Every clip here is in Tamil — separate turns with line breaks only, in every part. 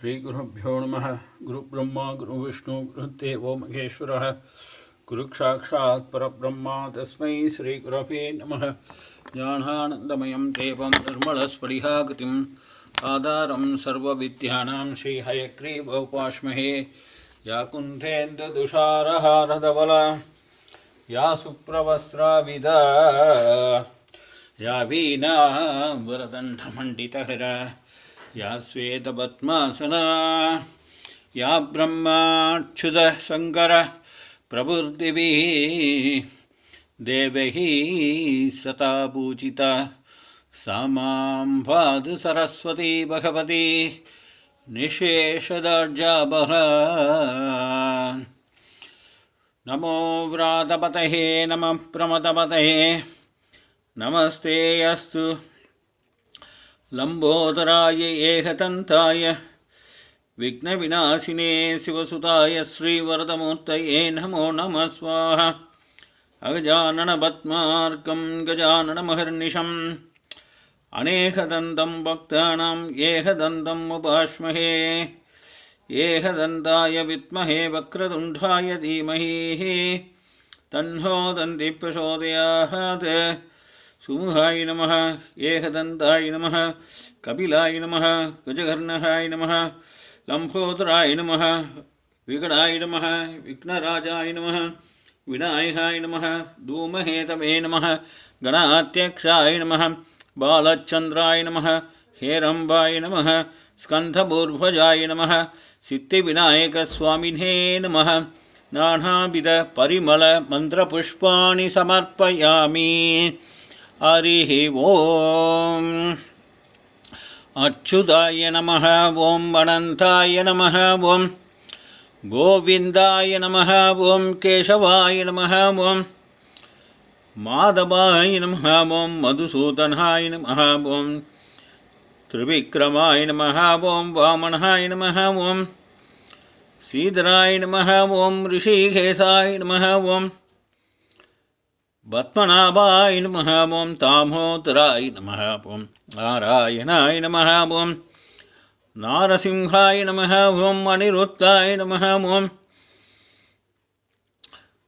श्रीगुरुभ्यो नमः गुरुब्रह्मा, गुरुविष्णु, गुरुदेवो महेश्वरः गुरुसाक्षात् परब्रह्मा तस्मै श्रीगुरवे नमः। ज्ञानानन्दमयं देवं निर्मलस्फटिकाकृतिम् आधारं सर्वविद्यानां श्रीहयग्रीवोपाश्महे या कुन्धेन्दुषारहारधवला या सुप्रवस्राविदा, या वीणा वरदण्डमण्डितहरा या श्वेतपद्मासना या ब्रह्माच्युतः शङ्करः प्रभुर्दिभिः देवैः सता पूजिता सा माँ सरस्वती भगवती निशेषदर्जाबः नमो व्रातपतये नमः प्रमदपतये। नमस्ते अस्तु। लम्बोदराय एहतन्ताय विघ्नविनाशिने शिवसुताय श्रीवरदमूर्तये नमो नमः स्वाहा अगजाननपद्मार्कं गजाननमहर्निशम् अनेकदन्तं भक्तानाम् एकदन्तम् उपाश्महे एकदन्ताय विद्महे वक्रतुण्डाय धीमहि तन्नो दन्ति प्रचोदयात् सुमुहाय नमः एकदन्ताय नमः कपिलाय नमः गजकर्णहाय नमः लम्भोदराय नमः विकटाय नमः विघ्नराजाय नमः विनायकाय नमः धूमहेतवे नमः गणाध्यक्षाय नमः बालचन्द्राय नमः हेरम्बाय नमः स्कन्धपूर्वजाय नमः सिद्धिविनायकस्वामिने नमः नानाविधपरिमलमन्त्रपुष्पाणि समर्पयामि हरिः ॐ अच्युताय नमः ॐ अनन्ताय नमः ॐ गोविन्दाय नमः ॐ केशवाय नमः ॐ माधवाय नमः ॐ मधुसूदनाय नमः ॐ त्रिविक्रमाय नमः ॐ वामनाय नमः ॐ श्रीधराय नमः ॐ ऋषिकेशाय नमः ॐ பத்மநாபாய் நம ஓம் தாமோதராய் நம ஓம் நாராயணாய் நம ஓம் நாரசிம்ஹாய் நம ஓம் அனிருத்தாய் நம ஓம்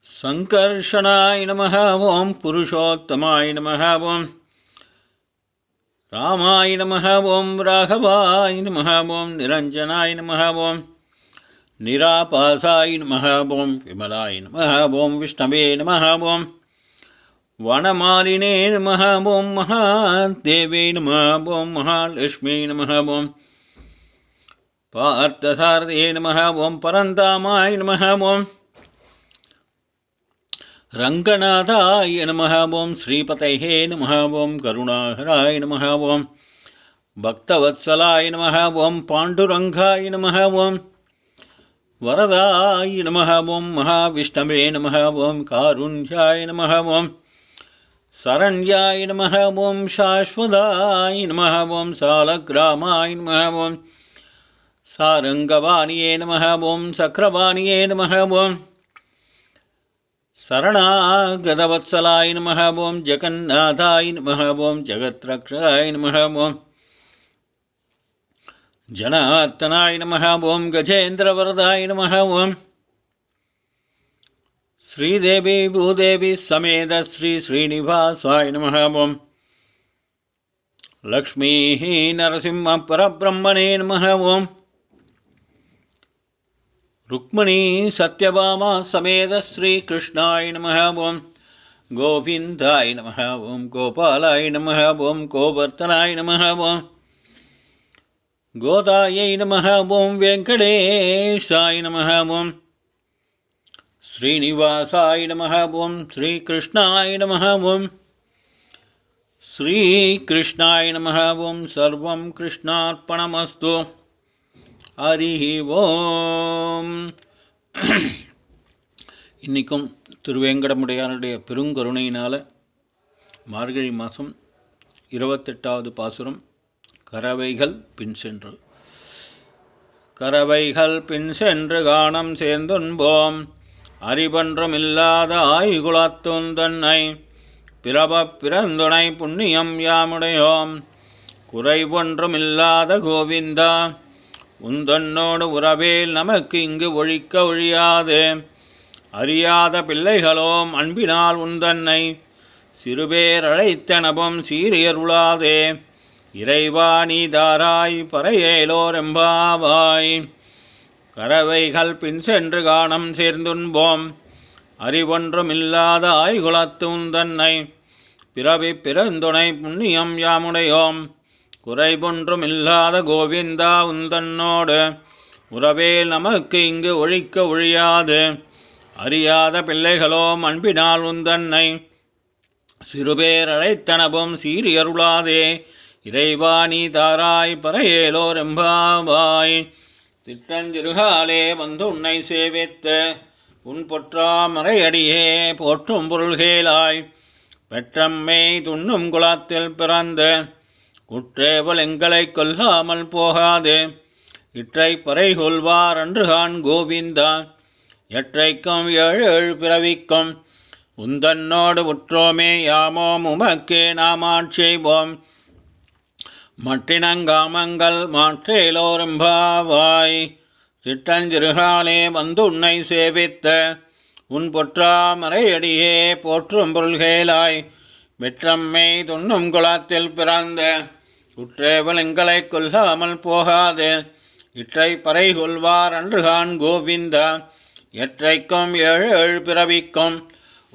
சங்கர்ஷனாய் நம ஓம் புருஷோத்தமாய் நம ஓம் ராமாய் நம ஓம் ராகவாய் நம ஓம் நிரஞ்சனாய் நம ஓம் निरापासाय नमः ॐ विमलाय नमः ॐ विष्णवे नमः ॐ வனமாலினே நமஹ ஓம் மகா தேவே நம ஓம் மகாலட்சுமி நம ஓம் பார்த்தசாரதியே நம ஓம் பரந்தாமாய் நம ஓம் ரங்கநாதாய நம ஓம் ஸ்ரீபதையே நம ஓம் கருணாகராய நம ஓம் பக்தவத்சலாய நம ஓம் பாண்டுரங்காய நம ஓம் வரதாய நம ஓம் மகாவிஷ்ணவே நம ஓம் காருண்யாய நம ஓம் சரண்யாய் நம ஓம் சாஸ்வதாய் நம ஓம் சாலக்ராமாய் நம ஓம் சாரங்கவாணியே நம ஓம் சக்கரவாணியே நம ஓம் சரணாகதவத்சலாய் நம ஓம் ஜெகநாதாய் நம ஓம் ஜெகத்ரக்ஷாய் நம ஓம் ஜனார்த்தனாய் நம ஓம் கஜேந்திரவரதாய் நம ஓம் श्रीदेवी भूदेवी समेत श्री श्रीनिवासाय नमः ॐ लक्ष्मीः नरसिंहपरब्रह्मणे नमः ॐ रुक्मिणी सत्यभामा समेत श्रीकृष्णाय नमः ॐ गोविन्दाय नमः ॐ गोपालाय नमः ॐ गोवर्धनाय नमः ॐ गोदायै नमः ॐ वेङ्कटेशाय नमः ॐ ஸ்ரீனிவாசாய நம ஓம் ஸ்ரீகிருஷ்ணாய நம ஓம். ஸ்ரீகிருஷ்ணாய நம ஓம். சர்வம் கிருஷ்ணார்ப்பணமஸ்து. ஹரி ஓம். இன்றைக்கும் திருவேங்கடமுடையாருடைய பெருங்கருணையினால் மார்கழி மாதம் இருபத்தெட்டாவது பாசுரம் கரவைகள் பின் சென்று. கரவைகள் பின் சென்று காணம் சேர்ந்துன்போம் அறிபன்றுமில்லாத ஆய்குலத்தும் தன்னை பிறபப் பிறந்துணை புண்ணியம் யாமுடையோம். குறைவொன்றுமில்லாத கோவிந்தா உந்தன்னோடு உறவேல் நமக்கு இங்கு ஒழிக்க ஒழியாது. அறியாத பிள்ளைகளோம் அன்பினால் உந்தன்னை சிறுபேர் அழைத்தனபம் சீரியருளாதே இறைவா நீதாராய் பறையேலோரெம்பாவாய் கறவைகள் பின் சென்று காணம் சேர்ந்துண்போம். அறிவொன்றுமில்லாத ஆய்குலத்தும் உந்தன்னை பிறவி பிறந்துணை புண்ணியம் யாமுடையோம். குறைபொன்றுமில்லாத கோவிந்தா உந்தன்னோடு உறவேல் நமக்கு இங்கு ஒழிக்க ஒழியாது. அறியாத பிள்ளைகளோ அன்பினால் உந்தன்னை சிறுபேர் அழைத்தனவும் சீரியருளாதே. இறைவாணி தாராய் பறையேலோர் எம்பாவாய். திட்டஞ்சிறுகாலே வந்து உன்னை சேவித்து உன் பொற்றாமரையடியே போற்றும் பொருள்கேலாய் பெற்றம்மை துண்ணும் குலாத்தில் பிறந்து குற்றேவல் எங்களை கொல்லாமல் போகாது. இற்றை பறை கொள்வார் அன்றுகான் கோவிந்தா எற்றைக்கும் ஏழு ஏழு பிறவிக்கும். உந்தன்னோடு உற்றோமே யாமோம் உமக்கே நாம் ஆட்செய்வோம் மட்டினங்காமங்கள் மாற்றேலோரும்பாவாய். சிட்டஞ்சிறுகாலே வந்து உன்னை சேவித்த உன் பொற்றாமரையடியே போற்றும் பொருள்கேலாய் வெற்றம்மை துண்ணும் குளத்தில் பிறந்த குற்றேவலங்களை கொல்லாமல் போகாது. இற்றை பறை கொள்வார் அன்றுகான் கோவிந்தா எற்றைக்கும் ஏழு ஏழு பிறவிக்கும்.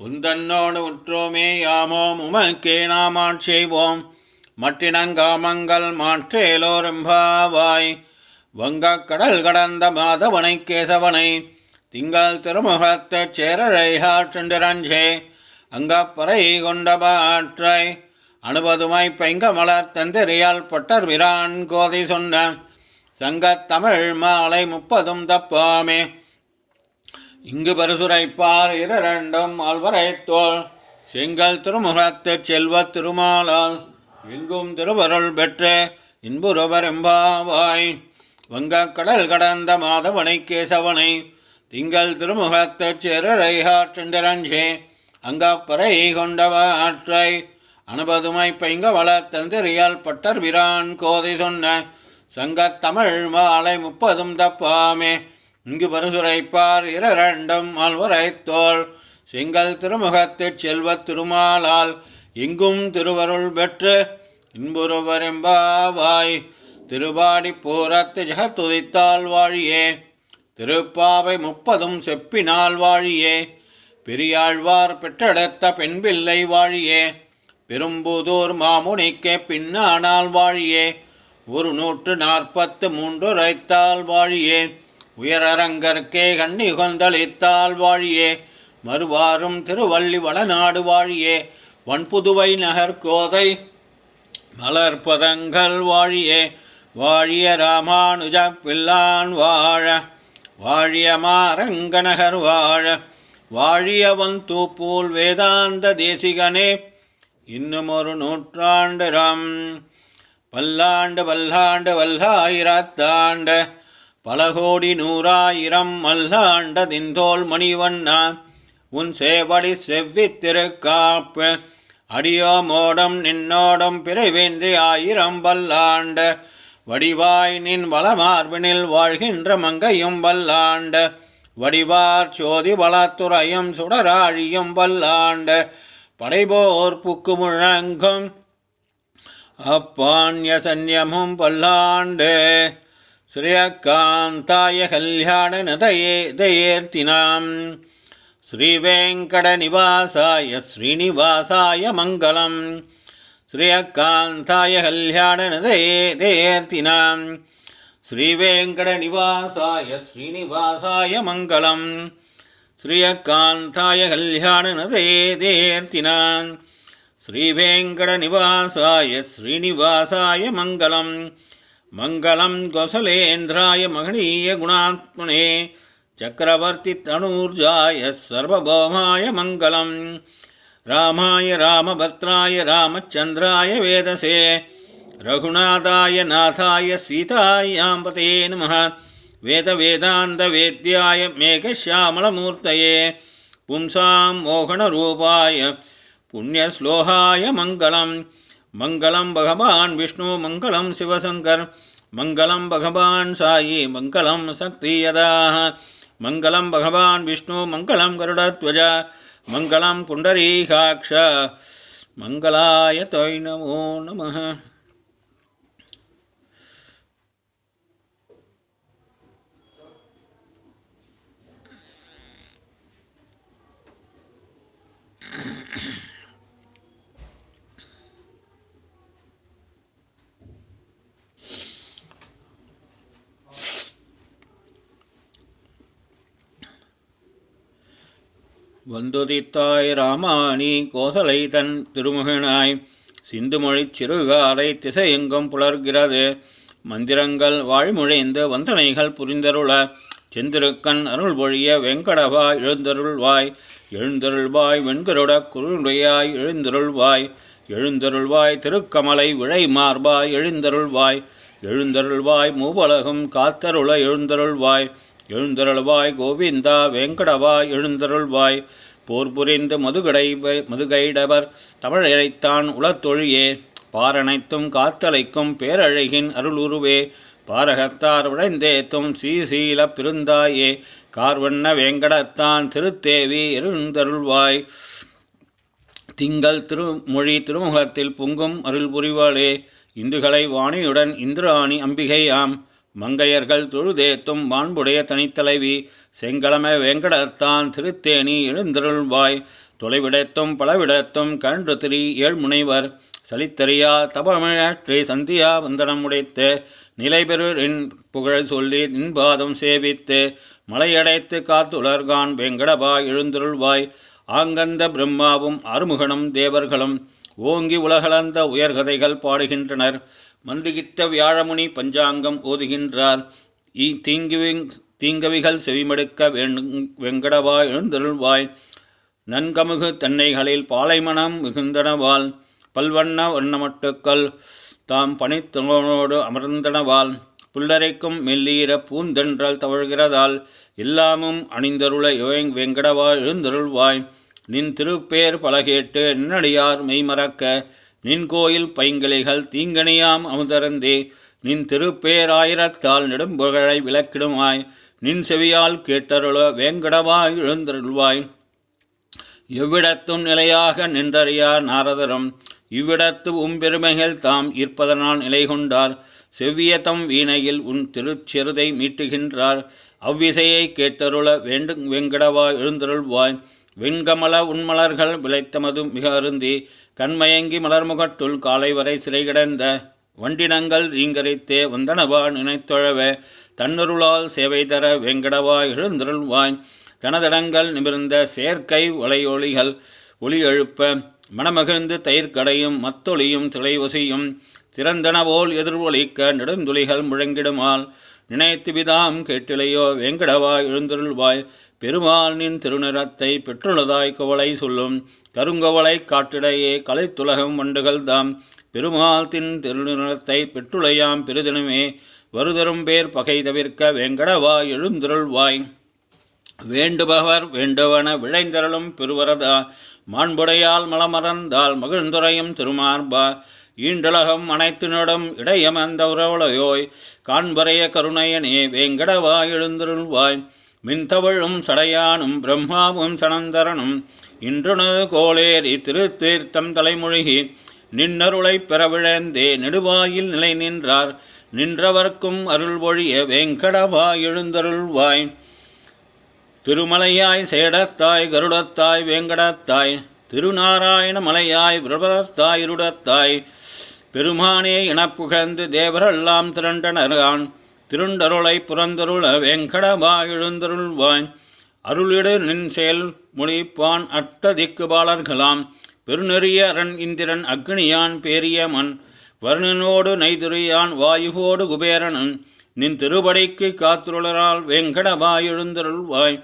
உந்தன்னோடு உற்றோமே யாமோம் உமக்கே நாம் ஆட்செய்வோம் மட்டினங்காமங்கள் மாற்றேலோரெம்பாவாய். வங்கக் கடல் கடந்த மாதவனை கேசவனை திங்கள் திருமுகத்து சேரரை சேரழையாற்றென்றே அங்கப்பறை கொண்டபாற்றை பாற்றை அனுபதுமை தந்திரியால் பட்டர் விரான் கோதி சொன்ன சங்கத்தமிழ் மாலை முப்பதும் தப்பாமே. இங்கு பரிசுரைப்பார் இரண்டும் ஆழ்வரைத்தோள் செங்கல் திருமுகத்து செல்வத் திருமாலால் எங்கும் திருவருள் பெற்ற இன்புறவரெம்பாவாய். எம்பாவாய் கடல் கடந்த மாதவனை கேசவனை திங்கள் திருமுகத்துச் சிறரையாற்றென்றே அங்கப்பறை கொண்டவாற்றை. அனுபதுமை பைங்க வளர்த்தந்திரியால் பட்டர் விரான் கோதை சொன்ன சங்கத்தமிழ் மாலை முப்பதும் தப்பாமே. இங்கு பரிசுரைப்பார் இரண்டும் ஆழ்வரைத்தோள். செங்கல் திருமுகத்து செல்வத் திருமாலால் எங்கும் திருவருள் பெற்று இன்புறுவரெம்பாவாய் திருவாடி பூரத்து ஜகத்துதித்தால் வாழியே. திருப்பாவை முப்பதும் செப்பினால் வாழியே. பெரியாழ்வார் பெற்றெடுத்த பெண்பிள்ளை வாழியே. பெரும்புதூர் மாமுனிக்கே பின்னானால் வாழியே. ஒரு நூற்று நாற்பத்து மூன்று ரைத்தால் வாழியே. உயரரங்கற்கே கண்ணி கொந்தளித்தால் வாழியே. மறுவாரும் திருவள்ளி வளநாடு வாழியே. வன்புதுவை நகர் கோதை மலர்பதங்கள் வாழியே வாழிய ராமானுஜ பிள்ளான் வாழ வாழிய மாரங்கநகர் வாழ வாழியவன் தூப்பூல் வேதாந்த தேசிகனே இன்னும் ஒரு நூற்றாண்டு ராம் பல்லாண்டு பல்லாண்டு வல்லாயிரத்தாண்டு பல கோடி நூறாயிரம் மல்லாண்ட திந்தோல் மணிவண்ணா உன் சேவடி செவ்வித்திருக்காப்பு அடியோமோடம் நின்னோடம் பிறவேன்றி ஆயிரம் பல்லாண்ட வடிவாய் நின் வளமார்பினில் வாழ்கின்ற மங்கையும் வல்லாண்ட. வடிவார் சோதி வளத்துறையும் சுடராழியும் வல்லாண்ட. படைபோர் புக்கு முழங்கும் அப்பான்ய சன்யமும் பல்லாண்டு ஸ்ரீயக்காந்தாய கல்யாண நதையே தயேர்த்தினாம் ஸ்ரீவேங்கடநிவாசாய ஸ்ரீனிவாசாய மங்களம். ஸ்ரீயக்காந்தாய கல்யாணனதயே தேர்த்தினாம் ஸ்ரீவேங்கடநிவாசாய ஸ்ரீனிவாசாய மங்களம். ஸ்ரீயக்காந்தாய கல்யாணனதயே தேர்த்தினான் ஸ்ரீவேங்கடநிவாசாய ஸ்ரீனிவாசாய மங்களம். மங்களம் கோசலேந்திராய மகனீய குணாத்மனே. चक्रवर्तितनूर्जाय सर्वभौमाय मङ्गलं रामाय रामभद्राय रामचन्द्राय वेदसे रघुनाथाय नाथाय सीतायाम्पते नमः वेदवेदान्तवेद्याय मेघश्यामलमूर्तये पुंसां मोहनरूपाय पुण्यश्लोहाय मङ्गलं मङ्गलं भगवान् विष्णु मङ्गलं शिवशङ्कर् मङ्गलं भगवान् सायि मङ्गलं शक्तियदाः மங்களம் பகவான் விஷ்ணு மங்களம் கருடத்வஜ மங்களம் புண்டரீகாட்ச மங்களாய தொய் நமோ நமः வந்துதித்தாய் ராமானி கோசலை தன் திருமுகனாய். சிந்துமொழிச் சிறுகாலை திசையெங்கும் புலர்கிறது. மந்திரங்கள் வாழ்முழைந்து வந்தனைகள் புரிந்தருள. செந்திருக்கன் அருள் பொழிய வெங்கடவா எழுந்தருள்வாய். எழுந்தருள்வாய் வெண்கருட குருடையாய் எழுந்தருள்வாய். எழுந்தருள்வாய் திருக்கமலை விழை மார்பாய் எழுந்தருள்வாய். எழுந்தருள்வாய் மூவலகம் காத்தருள எழுந்தருள்வாய். எழுந்தருள்வாய் கோவிந்தா வெங்கடவா எழுந்தருள்வாய். போர் புரிந்து மதுகடை மதுகைடவர் தமிழரைத்தான் உளத்தொழியே பாரனைத்தும் காத்தலைக்கும் பேரழகின் அருளுருவே. பாரகத்தார் உழைந்தேத்தும் ஸ்ரீசீல பெருந்தாயே. கார்வண்ண வேங்கடத்தான் திருத்தேவி எழுந்தருள்வாய். திங்கள் திருமொழி திருமுகத்தில் பொங்கும் அருள் புரிவாளே இந்துகளை வாணியுடன் இந்திராணி அம்பிகையாம். மங்கையர்கள் தொழுதேத்தும் மாண்புடைய தனித்தலைவி செங்கலம வெங்கடத்தான் திருத்தேனி எழுந்தருள்வாய். தொலைவிடத்தும் பலவிடத்தும் கன்று திரி ஏழ்முனைவர் சலித்தறியா தபமிழற்றி சந்தியா வந்தனம் உடைத்து நிலைபெறு புகழ் சொல்லி நின்பாதம் சேவித்து மலையடைத்து காத்துலர்கான் வெங்கடபா எழுந்தருள்வாய். ஆங்கந்த பிரம்மாவும் அருமுகனும் தேவர்களும் ஓங்கி உலகளந்த உயர்கதைகள் பாடுகின்றனர். மந்திகித்த வியாழமுனி பஞ்சாங்கம் ஓதுகின்றார். இ தீங்குவிங் தீங்கவிகள் செவிமடுக்க வெங்கடவாய் எழுந்தருள்வாய். நன்கமுகு தென்னைகளில் பாலைமணம் மிகுந்தனவால் பல்வண்ண வண்ணமட்டுக்கள் தாம் பனித்தோனோடு அமர்ந்தனவால் புல்லரைக்கும் மெல்லீர பூந்தென்றல் தவழ்கிறதால் எல்லாமும் அணிந்தருள இவங் வெங்கடவா எழுந்தருள்வாய். நின் திருப்பேர் பலகேட்டு நின்னடியார் மெய்மறக்க நின் கோயில் பைங்கிளைகள் தீங்கணியாம் அமுதரந்தே நின் திருப்பேராயிரத்தால் நெடும்புகழை விளக்கிடுமாய் நின் செவியால் கேட்டருள வேங்கடவாய் எழுந்தருள்வாய். எவ்விடத்தும் நிலையாக நின்றறியா நாரதரும் இவ்விடத்து உம்பெருமைகள் தாம் இருப்பதனால் நிலை கொண்டார் செவ்விய தம் வீணையில் உன் திருச்சிறுதை மீட்டுகின்றார். அவ்விசையை கேட்டருள வேண்டு வெங்கடவாய் எழுந்தருள்வாய். வெண்கமல உண்மலர்கள் விளைத்தமது மிக அருந்தி கண்மயங்கி மலர்முகட்டுள் காலை வரை சிறை கிடந்த வண்டினங்கள் ரீங்கரித்தே வந்தனவா நினைத்தொழவே தன்னருளால் சேவை தர வெங்கடவா எழுந்தருள்வாய். தனதடங்கள் நிமிர்ந்த செயற்கை வளையொலிகள் ஒளி எழுப்ப மனமகிழ்ந்து தயிர்கடையும் மத்தொளியும் திளைவசியும் திறந்தனவோல் எதிர்வொலிக்க நெடுந்துளிகள் முழங்கிடுமால். நினைத்து விதாம் கேட்டிலையோ வெங்கடவா எழுந்தருள்வாய். பெருமானின் திருநிறத்தை பெற்றுள்ளதாய் கவலை சொல்லும். கருங்கவலை காட்டிடையே கலைத்துலகம் வண்டுகள் தாம் பெருமாள்தின் திருநிறத்தை பெற்றுளையாம் பெருதினமே. வருதரும் பேர் பகை தவிர்க்க வெங்கடவா எழுந்திருள்வாய். வேண்டுபவர் வேண்டுவன விழைந்தருளும் பெருவரதா. மாண்புடையால் மலமறந்தால் மகிழ்ந்துரையும் திருமார்பா. ஈண்டலகம் அனைத்தினிடம் இடையமந்த உறவுளையோய் காண்பறைய கருணையனே வேங்கடவா எழுந்திருள்வாய். மின்தவழும் சடையானும் பிரம்மாவும் சனந்தரனும் இன்றுனது கோளேறி திருத்தீர்த்தம் தலைமொழிகி நின்னருளைப் பெறவிழந்தே நெடுவாயில் நிலை நின்றார். நின்றவர்க்கும் அருள் ஒழிய வெங்கடவாய் எழுந்தருள்வாய். திருமலையாய் சேடத்தாய் கருடத்தாய் வேங்கடத்தாய் திருநாராயண மலையாய் பிரபலத்தாய் இருடத்தாய் பெருமானே எனப்புகழ்ந்து தேவரெல்லாம் திரண்டனரான் திருண்டருளை புறந்தருள வெங்கடவா எழுந்தருள்வாய். அருளிடு நின் செயல் முடிப்பான் அட்ட திக்குபாலர்களாம். பெருநெறிய அரண் இந்திரன் அக்னியான் பேரியமன் வருணனோடு நைதுரியான் வாயுவோடு குபேரனன். நின் திருபடைக்கு காத்துருளரால் வெங்கடவா எழுந்தருள்வாய்.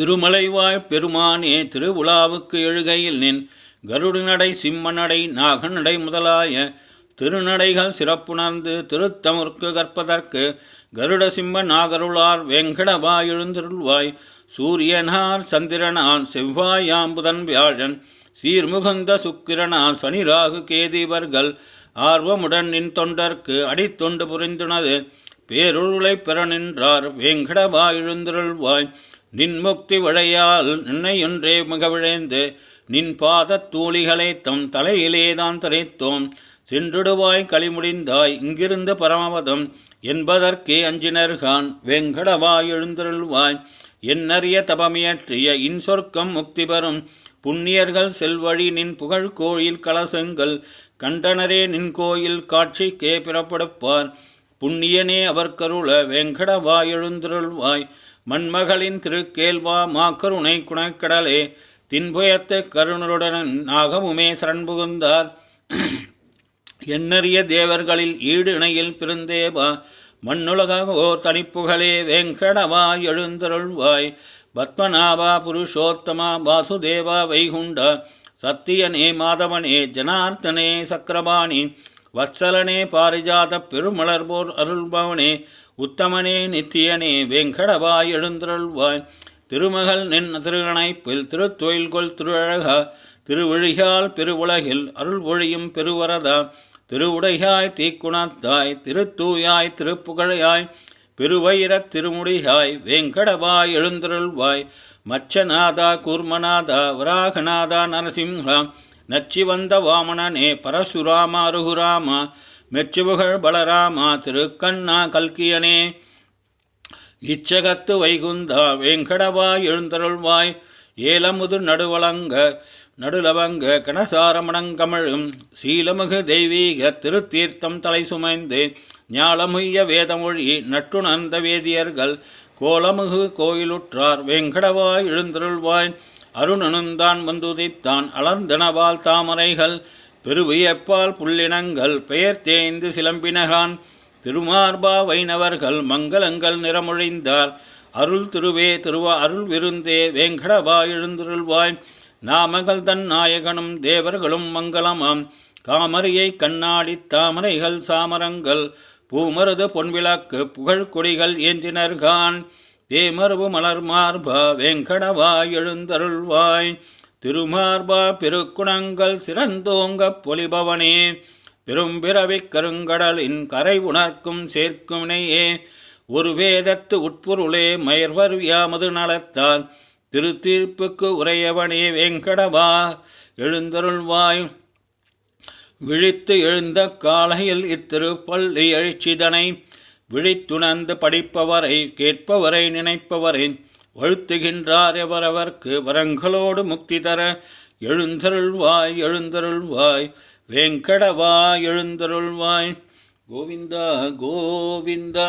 திருமலைவாய் பெருமானே திருவுலாவுக்கு எழுகையில் நின். கருடுநடை சிம்மநடை நாகநடை முதலாய திருநடைகள் சிறப்புணர்ந்து திருத்தமுற்கு கற்பதற்கு கருட சிம்ம நாகருளார் வெங்கடவா எழுந்திருள்வாய். சூரியனார் சந்திரனான் செவ்வாயாம்புதன் வியாழன் சீர்முகுந்த சுக்கிரனார் சனி ராகு கேதிவர்கள் ஆர்வமுடன் நின் தொண்டர்க்கு அடித்தொண்டு புரிந்துனது பேருருளை பெற நின்றார் வேங்கடவா எழுந்திருள்வாய். நின்முக்தி விழையால் நின்னையொன்றே மிக விழைந்து நின் பாதத் தூளிகளை தம் தலையிலேதான் தரைத்தோம் சென்றுடுவாய் களிமுடிந்தாய் இங்கிருந்து பரமபதம் என்பதற்கே அஞ்சினர்கான் வெங்கடவாய் எழுந்தருள்வாய் என்னறிய தபமியற்றிய இன்சொர்க்கம் முக்தி பெறும். புண்ணியர்கள் செல்வழி நின் புகழ் கோயில் கலசங்கள் கண்டனரே நின் கோயில் காட்சிக்கே பிறப்படுப்பார். புண்ணியனே அவர் கருள வெங்கடவாய் எழுந்தருள்வாய் மண்மகளின் திருக்கேல்வா மாக்கருணை குணக்கடலே தின்புயத்து கருணருடன் நாகமுமே சரண் புகுந்தார். எண்ணறிய தேவர்களில் ஈடு இணையில் பிறந்தேவா? மண்ணுலகாக ஓர் தனிப்புகழே வெங்கடவாய் எழுந்தருள்வாய். பத்மநாபா புருஷோத்தமா வாசுதேவா வைகுண்டா சத்தியனே மாதவனே ஜனார்த்தனே சக்கரபாணி. வத்சலனே பாரிஜாத பெருமலர்போர் அருள்பவனே உத்தமனே நித்தியனே வெங்கடவாய் எழுந்தருள்வாய். திருமகள் நின் திருகணைப்பில் திருத்தொயில்கொள் திருஅழகா திருவிழியால் பெருவுலகில் அருள் ஒழியும் பெருவரதா. திருவுடையாய் தீக்குணத்தாய் திருத்தூயாய் திருப்புகழையாய் பெருவைரத் திருமுடியாய் வேங்கடவாய் எழுந்தருள்வாய் மச்சநாதா கூர்மநாதா வராகநாதா நரசிம்ஹா நச்சிவந்த வாமனனே பரசுராமா ரகுராமா மெச்சுபுகழ் பலராமா திருக்கண்ணா கல்கியனே இச்சகத்து வைகுந்தா வேங்கடவாய் எழுந்தருள்வாய் ஏலமுது நடுவளங்க நடுலவங்க கணசாரமணங்கமழும் சீலமுகு தெய்வீக திருத்தீர்த்தம் தலை சுமைந்து ஞாலமுய்ய வேதமொழி நட்டுணர்ந்த வேதியர்கள் கோலமுகு கோயிலுற்றார் வெங்கடவாய் எழுந்தருள்வாய். அருணனுந்தான் வந்துதித்தான் அலர்ந்தனவால் தாமரைகள் பெருவியப்பால் புள்ளினங்கள் பெயர் தேய்ந்து சிலம்பினகான். திருமார்பா வைணவர்கள் மங்களங்கள் நிறமொழிந்தார். அருள் திருவே திருவா அருள் விருந்தே வேங்கடவா எழுந்தருள்வாய். நாமகள் தன் நாயகனும் தேவர்களும் மங்களமாம். காமரியை கண்ணாடி தாமரைகள் சாமரங்கள் பூமருது பொன்விளக்கு புகழ் கொடிகள் ஏந்தினர்கான். தேமருவு மலர் மார்பா வெங்கடவா எழுந்தருள்வாய். திருமார்பா பெருக்குணங்கள் சிறந்தோங்க பொலிபவனே. பெரும்பிறவிக் கருங்கடலின் கரை உணர்க்கும் சேர்க்குமினையே ஒரு வேதத்து உட்பொருளே மயர்வர் யாமது நலத்தான் திருத்தீர்ப்புக்கு உரையவனே வெங்கடவா எழுந்தருள்வாய். விழித்து எழுந்த காலையில் இத்திருப்பள்ளி எழுச்சிதனை விழித்துணர்ந்து படிப்பவரை கேட்பவரை நினைப்பவரை வழுத்துகின்றார் எவரவர்க்கு வரங்களோடு முக்தி தர. எழுந்தருள்வாய் எழுந்தருள்வாய் வெங்கடவா எழுந்தருள்வாய். கோவிந்தா கோவிந்தா.